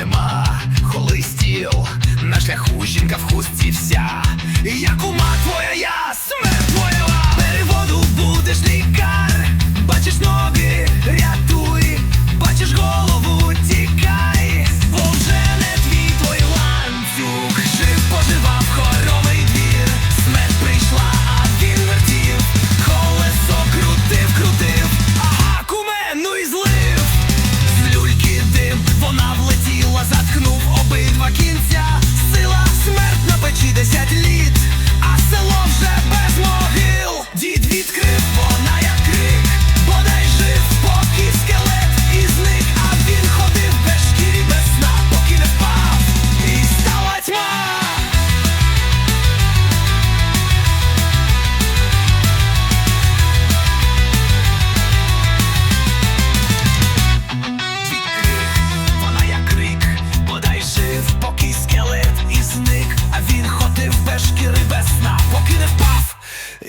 нема, холистів, на шляху жінка в хустці вся. Я кума твоя, я смерть твоя, переводу будеш лікар, бачиш ноги, рятуй, бачиш голову, тікай, бо вже не твій твой ланцюг, жив, поживав хоро.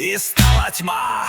І стала тьма.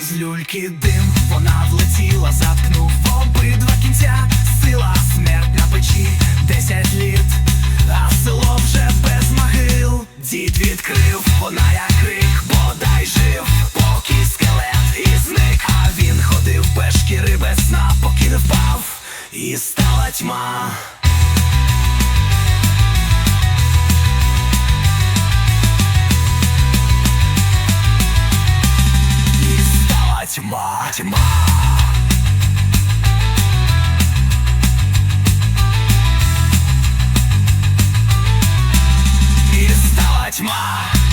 З люльки дим, вона влетіла, заткнув обидва кінця, сила смерть на печі, десять літ, а село вже без могил. Дід відкрив, вона як крик, бодай жив, поки скелет і зник, а він ходив без шкіри, без сна, поки не впав, і стала тьма. І стала тьма.